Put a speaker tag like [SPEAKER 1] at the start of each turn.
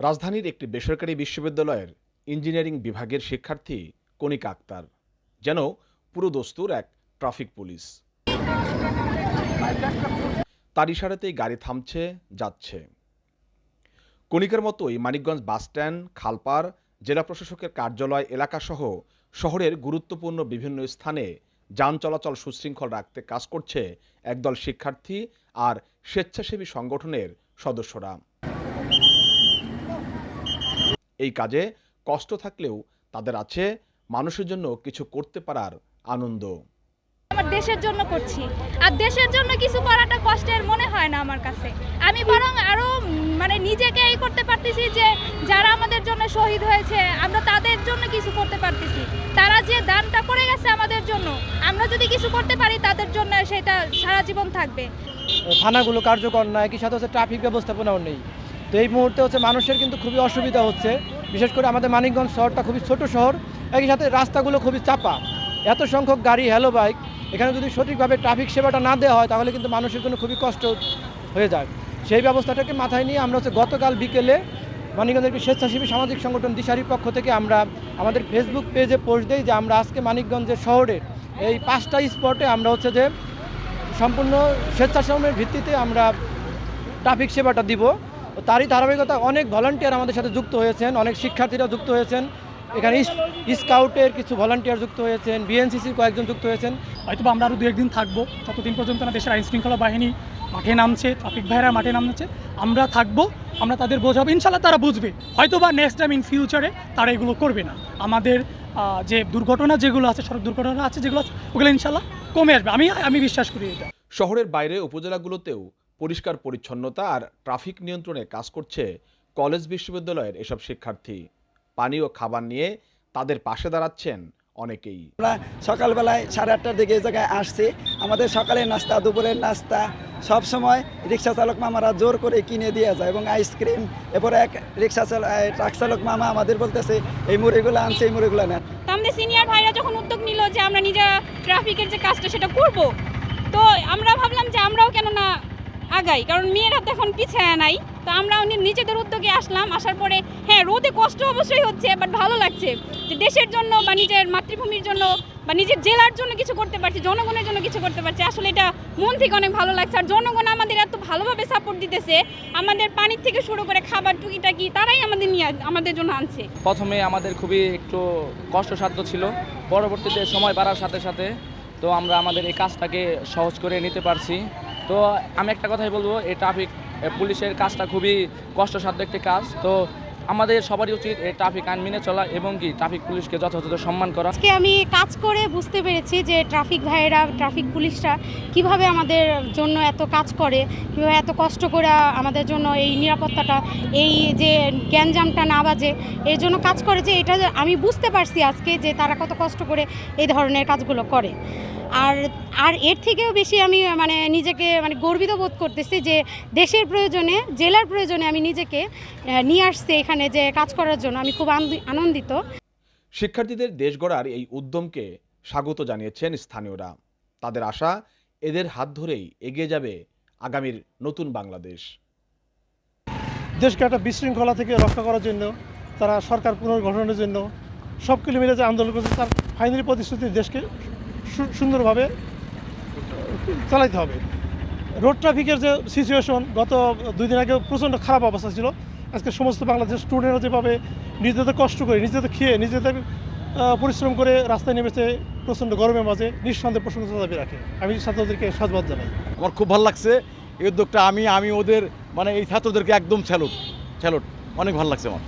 [SPEAKER 1] রাজধানীর একটি বেসরকারি বিশ্ববিদ্যালয়ের ইঞ্জিনিয়ারিং বিভাগের শিক্ষার্থী কণিকা আক্তার, যেন পুরো দস্তুর এক ট্রাফিক পুলিশ। তার ইশারাতেই গাড়ি থামছে, যাচ্ছে। কণিকার মতোই মানিকগঞ্জ বাসস্ট্যান্ড খালপার, জেলা প্রশাসকের কার্যালয়, এলাকাসহ শহরের গুরুত্বপূর্ণ বিভিন্ন স্থানে যান চলাচল সুশৃঙ্খল রাখতে কাজ করছে একদল শিক্ষার্থী আর স্বেচ্ছাসেবী সংগঠনের সদস্যরা। এই কাজে কষ্ট থাকলেও তাদের আছে মানুষের জন্য কিছু করতে পারার আনন্দ।
[SPEAKER 2] আমার দেশের জন্য করছি। আর দেশের জন্য কিছু করাটা কষ্টের মনে হয় না আমার কাছে। আমি বরং আরও মানে নিজেকে এই করতে পারতেছি যে যারা আমাদের জন্য শহীদ হয়েছে আমরা তাদের জন্য কিছু করতে পারতেছি। তারা যে দানটা করে গেছে আমাদের জন্য আমরা যদি কিছু করতে পারি তাদের জন্য সেটা সারা জীবন থাকবে।
[SPEAKER 3] থানাগুলো কার্যকর না একই সাথে হচ্ছে ট্রাফিক ব্যবস্থাপনাও নেই। তো এই মুহূর্তে হচ্ছে মানুষের কিন্তু খুবই অসুবিধা হচ্ছে। বিশেষ করে আমাদের মানিকগঞ্জ শহরটা খুবই ছোট শহর, একই সাথে রাস্তাগুলো খুবই চাপা। এত সংখ্যক গাড়ি হ্যালো বাইক এখানে যদি সঠিকভাবে ট্রাফিক সেবাটা না দেওয়া হয়, তাহলে কিন্তু মানুষের জন্য খুবই কষ্ট হয়ে যায়। সেই ব্যবস্থাটাকে মাথায় নিয়ে আমরা হচ্ছে গতকাল বিকেলে মানিকগঞ্জের স্বেচ্ছাসেবী সামাজিক সংগঠন দিশারির পক্ষ থেকে আমরা আমাদের ফেসবুক পেজে পোস্ট দিই যে আমরা আজকে মানিকগঞ্জের শহরে এই পাঁচটা স্পটে আমরা হচ্ছে যে সম্পূর্ণ স্বেচ্ছাশ্রমের ভিত্তিতে আমরা ট্রাফিক সেবাটা দিব। তারই ধারাবাহিকতা অনেক ভলান্টিয়ার আমাদের সাথে যুক্ত হয়েছেন অনেক শিক্ষার্থীরা যুক্ত হয়েছেন। এখানে স্কাউটের কিছু ভলান্টিয়ার যুক্ত হয়েছেন বিএনসিসির কয়েকজন যুক্ত হয়েছেন।
[SPEAKER 4] হয়তো আমরা আরও দু একদিন থাকব ততদিন পর্যন্ত না দেশের আইন শৃঙ্খলা বাহিনী মাঠে নামছে ট্রাফিক ভাইরা মাঠে নামছে আমরা থাকব আমরা তাদের বোঝাবো ইনশাল্লাহ তারা বুঝবে। হয়তো বা নেক্সট টাইম ইন ফিউচারে তারা এগুলো করবে না। আমাদের আহ, যে দুর্ঘটনা যেগুলো আছে সড়ক দুর্ঘটনা আছে যেগুলো আছে ওগুলো ইনশাল্লাহ কমে আসবে। আমি আমি বিশ্বাস করি এটা।
[SPEAKER 1] শহরের বাইরে উপজেলাগুলোতেও পরিষ্কার পরিচ্ছন্নতা আর ট্রাফিক নিয়ন্ত্রণে কাজ করছে কলেজ বিশ্ববিদ্যালয়ের এসব শিক্ষার্থী। পানি ও খাবার নিয়ে তাদের পাশে দাঁড়াচ্ছেন অনেকেই।
[SPEAKER 5] আমরা সকালবেলায় সাড়ে আটটার দিকে এই জায়গায় আসছি। আমাদের সকালের নাস্তা দুপুরের নাস্তা সব সময় রিক্সা চালক মামারা জোর করে কিনে দিয়ে যায় এবং আইসক্রিম এরপরে এক রিক্সা চালক ট্রাক চালক মামা আমাদের বলতেছে এই মুড়িগুলো আনছে এই মুড়িগুলো নেন।
[SPEAKER 2] তো আমাদের সিনিয়র ভাইরা যখন উদ্যোগ নিল যে আমরা নিজেরা ট্রাফিকের যে কাজটা সেটা করব তো আমরা ভাবলাম যে আমরাও কেন না আগাই, কারণ মেয়েরা তো এখন পিছিয়ে নাই। তো আমরাও নি- নিজেদের উদ্যোগে আসলাম, আসার পরে হ্যাঁ রোদে কষ্ট অবশ্যই হচ্ছে বাট ভালো লাগছে। যে দেশের জন্য বা নিজের মাতৃভূমির জন্য বা নিজের জেলার জন্য কিছু করতে পারছি, জনগণের জন্য কিছু করতে পারছি, আসলে এটা মন থেকে অনেক ভালো লাগছে। আর জনগণ আমাদের এত ভালোভাবে সাপোর্ট দিতেছে, আমাদের পানির থেকে শুরু করে খাবার টুকিটাকি, তারাই আমাদের নিয়ে আমাদের জন্য আনছে।
[SPEAKER 6] প্রথমে আমাদের খুবই একটু কষ্টসাধ্য ছিল, পরবর্তীতে সময় বাড়ার সাথে সাথে তো আমরা আমাদের এই কাজটাকে সহজ করে নিতে পারছি। তো আমি একটা কথাই বলব, এই ট্রাফিক পুলিশের কাজটা খুবই কষ্টসাধ্য একটি কাজ। তো আমাদের সবারই উচিত এই ট্রাফিক আইন মেনে চলা এবং কি ট্রাফিক পুলিশকে যথাযথ সম্মান করা।
[SPEAKER 7] আজকে আমি কাজ করে বুঝতে পেরেছি যে ট্রাফিক ভাইয়েরা ট্রাফিক পুলিশরা কীভাবে আমাদের জন্য এত কাজ করে, কীভাবে এত কষ্ট করে আমাদের জন্য এই নিরাপত্তাটা, এই যে গ্যাঞ্জামটা না বাজে, এর জন্য কাজ করে যে এটা আমি বুঝতে পারছি আজকে যে তারা কত কষ্ট করে এই ধরনের কাজগুলো করে। আর আর এর থেকেও বেশি আমি মানে নিজেকে মানে গর্বিত বোধ করতেছি যে দেশের প্রয়োজনে জেলার প্রয়োজনে আমি নিজেকে নিয়ে আসছি এখানে যে কাজ করার জন্য। আমি খুব আনন্দি- আনন্দিত।
[SPEAKER 1] শিক্ষার্থীদের দেশ গড়ার এই উদ্যমকে স্বাগত জানিয়েছেন স্থানীয়রা। তাদের আশা এদের হাত ধরেই এগিয়ে যাবে আগামীর নতুন বাংলাদেশ।
[SPEAKER 8] দেশকে একটা বিশৃঙ্খলা থেকে রক্ষা করার জন্য তারা সরকার পুনর্গঠনের জন্য সবগুলো মিলে যে আন্দোলন করছে তার ফাইনালি প্রতিশ্রুতি দেশকে সু- সুন্দরভাবে চালাইতে হবে। রোড ট্রাফিকের যে সিচুয়েশন গত দুই দিন আগে প্রচণ্ড খারাপ অবস্থা ছিল। আজকে সমস্ত বাংলাদেশ স্টুডেন্টরা যেভাবে নিজেদের কষ্ট করে, নিজেদের খেয়ে, নিজেদের পরিশ্রম করে রাস্তায় নেমেছে, প্রচণ্ড গরমের মাঝে নিঃসন্দেহে প্রশংসা দাবি রাখে আমি ছাত্রদেরকে সাধুবাদ জানাই।
[SPEAKER 9] আমার খুব ভালো লাগছে। এই উদ্যোগটা আমি আমি ওদের মানে এই ছাত্রদেরকে একদম স্যালুট স্যালুট অনেক ভালো লাগছে আমার।